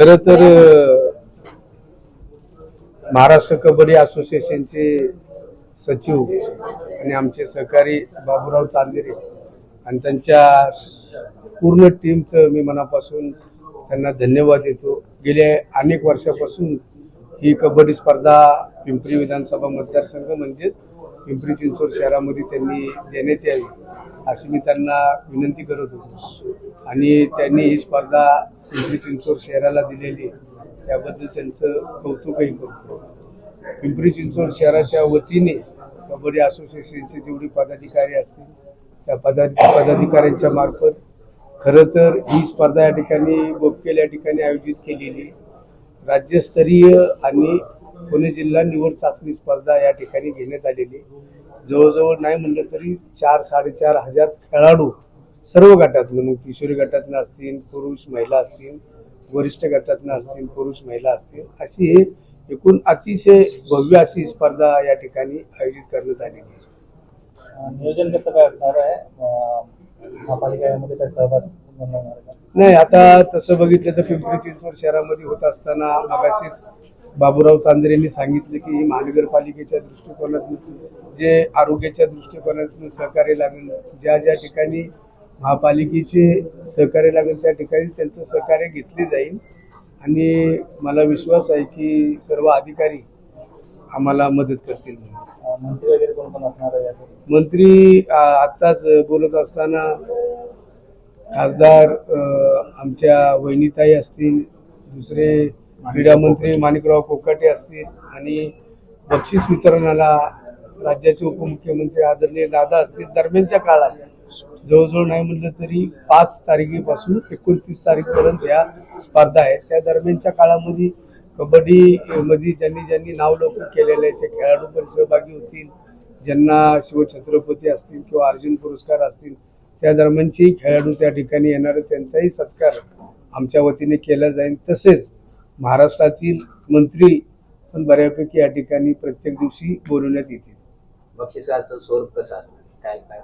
खर तर महाराष्ट्र कबड्डी असोसिएशनचे सचिव आणि आमचे सहकारी बाबूराव चांदेरे आणि त्यांच्या पूर्ण टीमचं मी मनापासून त्यांना धन्यवाद देतो. गेल्या अनेक वर्षापासून ही कबड्डी स्पर्धा पिंपरी विधानसभा मतदारसंघ म्हणजेच पिंपरी चिंचवड शहरामध्ये त्यांनी देण्यात यावी अशी मी त्यांना विनंती करत होतो. आणि त्यांनी ही स्पर्धा पिंपरी चिंचवड शहराला दिलेली त्याबद्दल त्यांचं कौतुकही करतो. पिंपरी चिंचवड शहराच्या वतीने कबड्डी असोसिएशनचे जेवढे पदाधिकारी असतील त्या पदा पदाधिकाऱ्यांच्या मार्फत खरं तर ही स्पर्धा या ठिकाणी बोपकेल या ठिकाणी आयोजित केलेली राज्यस्तरीय आणि पुणे जिल्हा निवड चाचणी स्पर्धा या ठिकाणी घेण्यात आलेली जवळजवळ नाही म्हणलं तरी चार साडेचार हजार खेळाडू सर्व गटातून मग किशोरी गटातनं असतील पुरुष महिला असतील वरिष्ठ गटातनं असतील पुरुष महिला असतील अशी ही एकूण अतिशय भव्य अशी स्पर्धा या ठिकाणी आयोजित करण्यात आलेली आहे नियोजन कसं काय असणार आहे महापालिकेमध्ये काय सहभाग? नाही आता तसं बघितलं तर पिंपरी चिंचवड शहरामध्ये होत असताना मगाशीच बाबूराव चांदरे यांनी सांगितलं की ही महानगरपालिकेच्या दृष्टिकोनातून जे आरोग्याच्या दृष्टिकोनातून सहकार्य लागेल ज्या ज्या ठिकाणी महापालिकेचे सहकार्य लागेल त्या ठिकाणी त्यांचं सहकार्य घेतले जाईल. आणि मला विश्वास आहे की सर्व अधिकारी आम्हाला मदत करतील. मंत्री वगैरे कोण कोण असणार आहे यासाठी? मंत्री आ, आत्ताच बोलत असताना खासदार अ, आमच्या वहिनीताई असतील दुसरे क्रीडा मंत्री माणिकराव कोकाटे असतील आणि बक्षीस वितरणाला राज्याचे उपमुख्यमंत्री आदरणीय दादा असतील दरम्यानच्या काळात. जवळजवळ नाही म्हटलं तरी पाच तारखेपासून एकोणतीस तारीखपर्यंत या स्पर्धा आहेत. त्या दरम्यानच्या काळामध्ये कबड्डीमध्ये ज्यांनी ज्यांनी नाव लौकिक केलेलं आहे ते खेळाडू पण सहभागी होतील. ज्यांना शिवछत्रपती असतील किंवा अर्जुन पुरस्कार असतील त्या दरम्यानचेही खेळाडू त्या ठिकाणी येणारे त्यांचाही सत्कार आमच्या वतीने केला जाईल. तसेच महाराष्ट्रातील मंत्री पण बऱ्यापैकी या ठिकाणी प्रत्येक दिवशी बोलवण्यात येतील. बक्षिसाचं स्वरूप कसं असणार? काय काय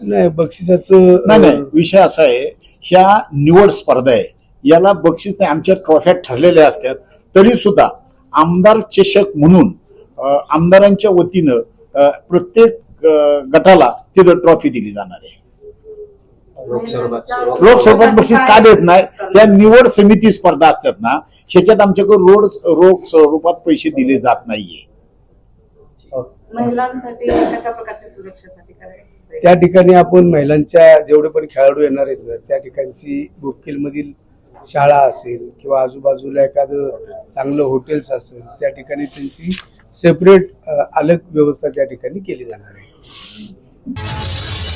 नाही बक्षिसाचं नाही नाही. विषय असा आहे ह्या निवड स्पर्धा आहे याला बक्षीस नाही आमच्या ट्रॉफ्या ठरलेल्या असतात तरी सुद्धा आमदार चषक म्हणून आमदारांच्या वतीनं प्रत्येक गटाला तिथं ट्रॉफी दिली जाणार आहे. स्वरूपात बक्षीस का देत नाही? या निवड समिती स्पर्धा असतात ना ह्याच्यात आमच्याकडे रोड रोख स्वरूपात पैसे दिले जात नाहीये. महिलांसाठी कशा प्रकारच्या सुरक्षेसाठी करायचं? त्या ठिकाणी आपण महिलांच्या जेवढे पण खेळाडू येणार आहेत ना त्या ठिकाणची मधील शाळा असेल किंवा आजूबाजूला एखादं चांगलं हॉटेल्स असेल त्या ठिकाणी त्यांची सेपरेट अलग व्यवस्था त्या ठिकाणी केली जाणार आहे.